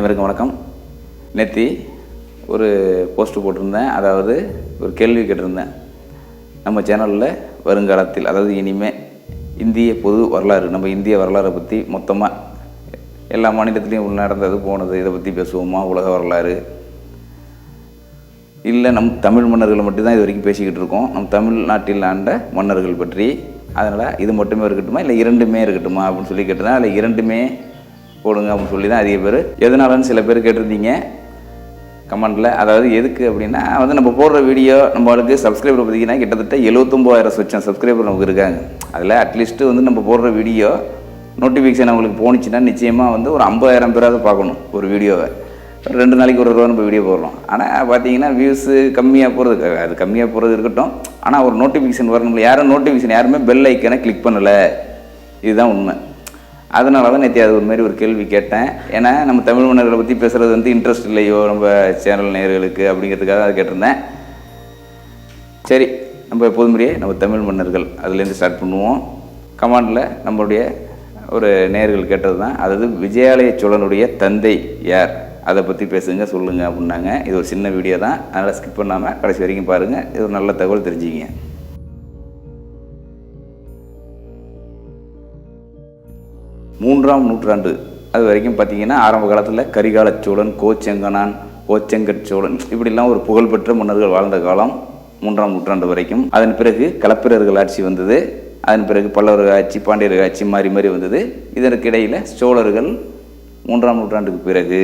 அனைவருக்கும் வணக்கம். நேத்தி ஒரு போஸ்ட் போட்டிருந்தேன். அதாவது ஒரு கேள்வி கேட்டிருந்தேன். நம்ம சேனலில் வருங்காலத்தில் அதாவது இனிமே இந்திய பொது வரலாறு நம்ம இந்திய வரலாறை பற்றி மொத்தமாக எல்லா மாநிலத்திலையும் நடந்தது போனது இதை பற்றி பேசுவோமா? உலக வரலாறு. இல்லை நம் தமிழ் மன்னர்களை மட்டும்தான் இது வரைக்கும் பேசிக்கிட்டு இருக்கோம். நம் தமிழ்நாட்டில் ஆண்ட மன்னர்கள் பற்றி. அதனால் இது மட்டுமே இருக்கட்டுமா? இல்லை இரண்டுமே இருக்கட்டுமா? அப்படின்னு சொல்லி கேட்டிருந்தேன் அதில் இரண்டுமே போடுங்க அப்படின்னு சொல்லி தான் அதிக பேர். எதனாலன்னு சில பேர் கேட்டிருந்தீங்க. கமெண்டில். அதாவது எதுக்கு அப்படின்னா வந்து நம்ம போடுற வீடியோ நம்மளுக்கு சப்ஸ்கிரைபர் பார்த்தீங்கன்னா கிட்டத்தட்ட எழுபத்தொம்போதாயிரம் சொச்சம் சப்ஸ்கிரைபர் நமக்கு இருக்காங்க. அதில் அட்லீஸ்ட்டு வந்து நம்ம போடுற வீடியோ நோட்டிஃபிகேஷன் அவங்களுக்கு போணுச்சுன்னா நிச்சயமாக வந்து ஒரு ஐம்பதாயிரம் பேராவது பார்க்கணும் ஒரு வீடியோவை. ரெண்டு நாளைக்கு ஒரு ரூபா நம்ம வீடியோ போடுறோம். ஆனால் பார்த்தீங்கன்னா வியூஸு கம்மியாக போகிறது அது கம்மியாக போகிறது இருக்கட்டும். ஆனால் ஒரு நோட்டிஃபிகேஷன் வரணும்ல யாரும் நோட்டிஃபிகேஷன் யாருமே பெல் ஐக்கனை கிளிக் பண்ணலை. இதுதான் உண்மை. அதனால தான் நேற்று அது ஒரு மாதிரி ஒரு கேள்வி கேட்டேன். ஏன்னா நம்ம தமிழ் மன்னர்களை பற்றி பேசுகிறது வந்து இன்ட்ரெஸ்ட் இல்லையோ நம்ம சேனல் நேயர்களுக்கு அப்படிங்கிறதுக்காக அதை கேட்டிருந்தேன். சரி நம்ம எப்போதும் முறையே நம்ம தமிழ் மன்னர்கள் அதுலேருந்து ஸ்டார்ட் பண்ணுவோம். கமாண்டில் நம்மளுடைய ஒரு நேயர்கள் கேட்டது தான் அதாவது விஜயாலய சோழனுடைய தந்தை யார்? அதை பற்றி பேசுங்க சொல்லுங்கள் அப்படின்னாங்க. இது ஒரு சின்ன வீடியோ தான். அதனால் ஸ்கிப் பண்ணாமல் கடைசி வரைக்கும் பாருங்கள் இது ஒரு நல்ல தகவல் தெரிஞ்சுக்கிங்க. மூன்றாம் நூற்றாண்டு. அது வரைக்கும் பார்த்தீங்கன்னா ஆரம்ப காலத்தில் கரிகால சோழன் கோச்செங்கனான் கோச்செங்கட் சோழன் இப்படிலாம் ஒரு புகழ்பெற்ற மன்னர்கள் வாழ்ந்த காலம் மூன்றாம் நூற்றாண்டு வரைக்கும். அதன் பிறகு கலப்பிரர்கள் ஆட்சி வந்தது. அதன் பிறகு பல்லவர்கள் ஆட்சி பாண்டியர்கள் ஆட்சி மாறி மாறி வந்தது. இதற்கு இடையில் சோழர்கள் மூன்றாம் நூற்றாண்டுக்கு பிறகு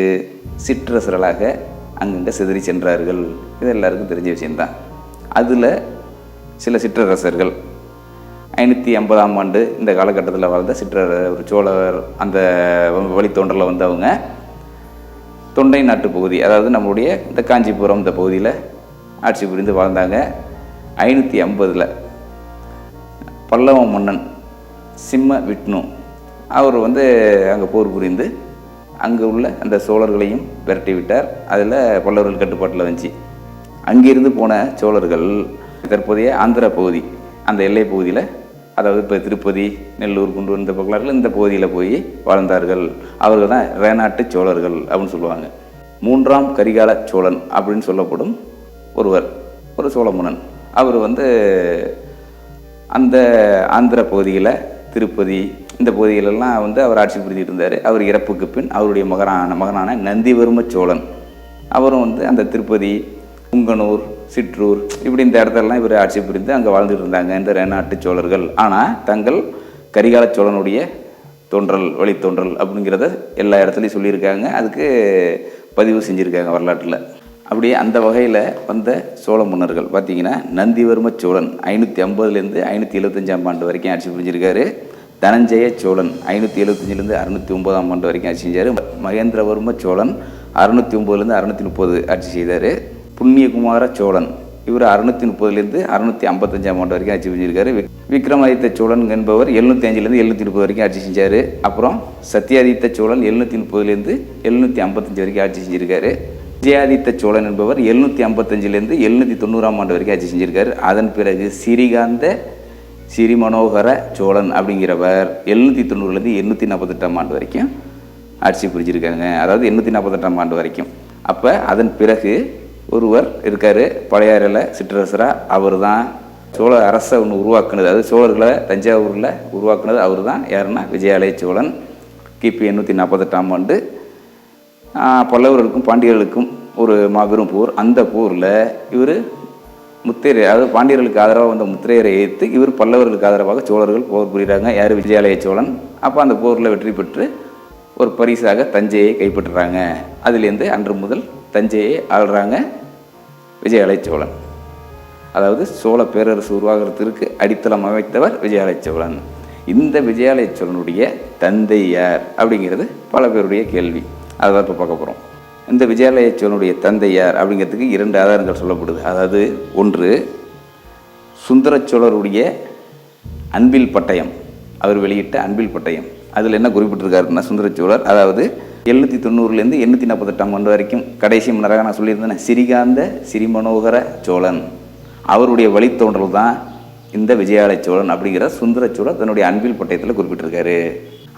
சிற்றரசர்களாக அங்கங்கே சிதறி சென்றார்கள். இது எல்லாருக்கும் தெரிஞ்ச விஷயம்தான். அதில் சில சிற்றரசர்கள் ஐநூற்றி ஐம்பதாம் ஆண்டு இந்த காலகட்டத்தில் வாழ்ந்த சிற்றர் ஒரு சோழர் அந்த வழித்தோன்றலில் வந்தவங்க தொண்டை நாட்டு பகுதி அதாவது நம்மளுடைய இந்த காஞ்சிபுரம் இந்த பகுதியில் ஆட்சி புரிந்து வாழ்ந்தாங்க. ஐநூற்றி ஐம்பதில் பல்லவ மன்னன் சிம்ம விஷ்ணு அவர் வந்து அங்கே போர் புரிந்து அங்கே உள்ள அந்த சோழர்களையும் விரட்டி விட்டார். அதில் பல்லவர்கள் கட்டுப்பாட்டில் வந்துச்சு அங்கிருந்து போன சோழர்கள் தற்போதைய ஆந்திர பகுதி அந்த எல்லை பகுதியில் அதாவது இப்போ திருப்பதி நெல்லூர் குண்டூர் இந்த பக்கத்தில் இந்த பகுதியில் போய் வாழ்ந்தார்கள். அவர்கள் தான் ரேநாட்டு சோழர்கள் அப்படின்னு சொல்லுவாங்க. மூன்றாம் கரிகால சோழன் அப்படின்னு சொல்லப்படும் ஒருவர் ஒரு சோழமுனன் அவர் வந்து அந்த ஆந்திர பகுதியில் திருப்பதி இந்த பகுதிகளெல்லாம் வந்து அவர் ஆட்சி புரிஞ்சிட்டு இருந்தார். அவர் இறப்புக்கு பின் அவருடைய மகனான மகனான நந்திவர்ம சோழன். அவரும் வந்து அந்த திருப்பதி புங்கனூர் சிற்றூர் இப்படி இந்த இடத்தெல்லாம் இவர் ஆட்சி புரிந்து அங்கே வாழ்ந்துட்டு இருந்தாங்க இந்த ரேநாட்டு சோழர்கள். ஆனால் தங்கள் கரிகால சோழனுடைய தோன்றல் வழித்தோன்றல் அப்படிங்கிறத எல்லா இடத்துலையும் சொல்லியிருக்காங்க. அதுக்கு பதிவு செஞ்சுருக்காங்க வரலாற்றில். அப்படியே அந்த வகையில் வந்த சோழ மன்னர்கள் பார்த்தீங்கன்னா நந்திவர்ம சோழன் ஐநூற்றி ஐம்பதுலேருந்து ஐநூற்றி எழுபத்தஞ்சாம் ஆண்டு வரைக்கும் ஆட்சி புரிஞ்சிருக்காரு. தனஞ்சய சோழன் ஐநூற்றி எழுபத்தஞ்சிலேருந்து அறுநூற்றி ஒன்பதாம் ஆண்டு வரைக்கும் ஆட்சி செஞ்சார். மகேந்திரவர்ம சோழன் அறுநூற்றி ஒம்பதுலேருந்து அறுநூற்றி முப்பது ஆட்சி செய்தார். புண்ணியகுமார சோழன். இவர் அறுநூற்றி முப்பதுலேருந்து அறுநூற்றி ஐம்பத்தஞ்சாம் ஆண்டு வரைக்கும் ஆட்சி செஞ்சுருக்காரு விக்ரமாதித்த சோழன் என்பவர் எழுநூற்றி அஞ்சுலேருந்து எழுநூற்றி முப்பது வரைக்கும் ஆட்சி செஞ்சார். அப்புறம் சத்யாதித்த சோழன் எழுநூற்றி முப்பதுலேருந்து எழுநூற்றி ஐம்பத்தஞ்சு வரைக்கும் ஆட்சி செஞ்சுருக்காரு. விஜயாதித்த சோழன் என்பவர் எழுநூற்றி ஐம்பத்தஞ்சிலேருந்து எழுநூற்றி தொண்ணூறாம் ஆண்டு வரைக்கும் ஆட்சி செஞ்சுருக்காரு. அதன் பிறகு சிறிகாந்த சிறி மனோகர சோழன் அப்படிங்கிறவர் எழுநூற்றி தொண்ணூறுலேருந்து எண்ணூற்றி நாற்பத்தெட்டாம் ஆண்டு வரைக்கும் ஆட்சி புரிஞ்சிருக்காங்க அதாவது எண்ணூற்றி நாற்பத்தெட்டாம் ஆண்டு வரைக்கும். அப்போ அதன் பிறகு ஒருவர் இருக்கார் பழையாறில் சிற்றரசராக அவர் தான் சோழ அரசை ஒன்று உருவாக்குனது. அதாவது சோழர்களை தஞ்சாவூரில் உருவாக்குனது அவர் தான் யாருன்னா விஜயாலய சோழன். கிபி எண்ணூற்றி நாற்பத்தெட்டாம் ஆண்டு பல்லவர்களுக்கும் பாண்டியர்களுக்கும் ஒரு மாபெரும் போர். அந்த போரில் இவர் முத்திரை அதாவது பாண்டியர்களுக்கு ஆதரவாக வந்த முத்திரையரை எதிர்த்து இவர் பல்லவர்களுக்கு ஆதரவாக சோழர்கள் போர் புரிகிறாங்க. யார்? விஜயாலய சோழன். அப்போ அந்த போரில் வெற்றி பெற்று ஒரு பரிசாக தஞ்சையை கைப்பற்றுறாங்க. அதுலேருந்து அன்று முதல் தஞ்சையை ஆள்றாங்க. விஜயாலய சோழன் அதாவது சோழ பேரரசு உருவாகிறதுக்கு அடித்தளம் அமைத்தவர் விஜயாலய சோழன் இந்த விஜயாலய சோழனுடைய தந்தை யார் அப்படிங்கிறது பல பேருடைய கேள்வி. அதை தான் இப்போ பார்க்க போகிறோம் இந்த விஜயாலய சோழனுடைய தந்தை யார் அப்படிங்கிறதுக்கு இரண்டு ஆதாரங்கள் சொல்லப்படுது. அதாவது ஒன்று சுந்தர சோழருடைய அன்பில் பட்டயம். அவர் வெளியிட்ட அன்பில் பட்டயம். அதில் என்ன குறிப்பிட்டிருக்காருன்னா சுந்தர சோழர் அதாவது எழுநூற்றி தொண்ணூறுலேருந்து எண்ணூற்றி நாற்பத்தெட்டாம் ஆண்டு வரைக்கும் கடைசி மன்னராக நான் சொல்லியிருந்தேன் சிறிகாந்த சிறிமனோகர சோழன். அவருடைய வழித்தோன்றல் தான் இந்த விஜயாலய சோழன் அப்படிங்கிற சுந்தர சோழர் தன்னுடைய அன்பில் பட்டயத்தில் குறிப்பிட்டிருக்காரு.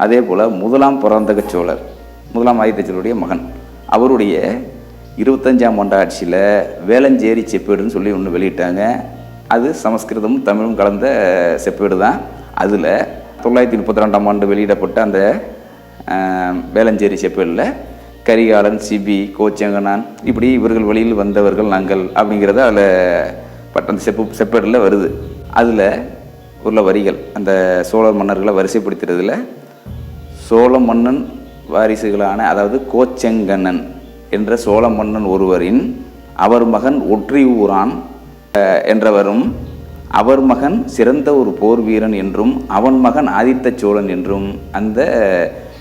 அதே போல் முதலாம் பராந்தக சோழர் முதலாம் ஆதித்த சோழருடைய மகன். அவருடைய இருபத்தஞ்சாம் ஆண்டு ஆட்சியில் வேளஞ்சேரி செப்பேடுன்னு சொல்லி ஒன்று வெளியிட்டாங்க. அது சமஸ்கிருதமும் தமிழும் கலந்த செப்பேடு தான். அதில் தொள்ளாயிரத்தி முப்பத்தி ரெண்டாம் ஆண்டு வெளியிடப்பட்ட அந்த வேளஞ்சேரி செப்பேடில் கரிகாலன் சிபி கோச்சங்கனான் இப்படி இவர்கள் வழியில் வந்தவர்கள் நாங்கள் அப்படிங்கிறத அதில் பட் அந்த செப்பு செப்பேடில் வருது. அதில் உள்ள வரிகள் அந்த சோழர் மன்னர்களை வரிசைப்படுத்துறதுல சோழ மன்னன் வாரிசுகளான அதாவது கோச்செங்கண்ணன் என்ற சோழ மன்னன் ஒருவரின் அவர் மகன் ஒற்றி ஊரான் என்றவரும் அவர் மகன் சிறந்த ஒரு போர் வீரன் என்றும் அவன் மகன் ஆதித்த சோழன் என்றும் அந்த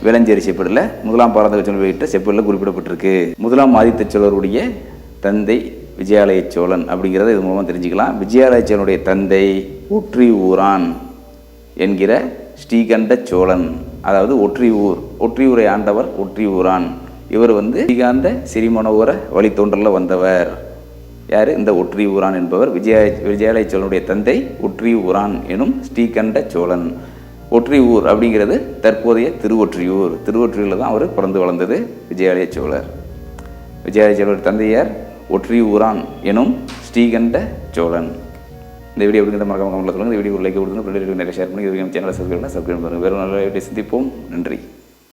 வேளஞ்சேரி செப்பேடில் முதலாம் பாரதக சோழன் வெளியிட்ட செப்பேடில் குறிப்பிடப்பட்டிருக்கு. முதலாம் ஆதித்த சோழருடைய தந்தை விஜயாலய சோழன் அப்படிங்கிறத இது மூலமாக தெரிஞ்சுக்கலாம். விஜயாலய சோழனுடைய தந்தை ஒற்றியூரான் என்கிற ஸ்ரீகண்ட சோழன் அதாவது ஒற்றியூர் ஒற்றியூரை ஆண்டவர் ஒற்றியூரான். இவர் வந்து ஸ்ரீகாந்த சிறிமனோர வழித்தோன்றலில் வந்தவர். யார்? இந்த ஒற்றியூரான் என்பவர். விஜய விஜயாலய சோழனுடைய தந்தை ஒற்றியூரான் எனும் ஸ்ரீகண்ட சோழன். ஒற்றியூர் அப்படிங்கிறது தற்போதைய திருவொற்றியூர். திருவொற்றியூரில் தான் அவர் பிறந்து வளர்ந்தது விஜயாலய சோழர். விஜயாலய சோழர் தந்தையார் ஒற்றியூரான் எனும் ஸ்ரீகண்ட சோழன். இந்த வீடியோ எப்படிங்கிற மறக்காம கமெண்ட்ல சொல்லுங்கள் இந்த வீடியோ லைக் கொடுங்க நிறைய ஷேர் பண்ணி சேனலை சப்ஸ்கிரைப் பண்ணி சப்ஸ்கிரைப் பண்ணுங்கள் வேறு நல்ல வீடியோ சந்திப்போம். நன்றி.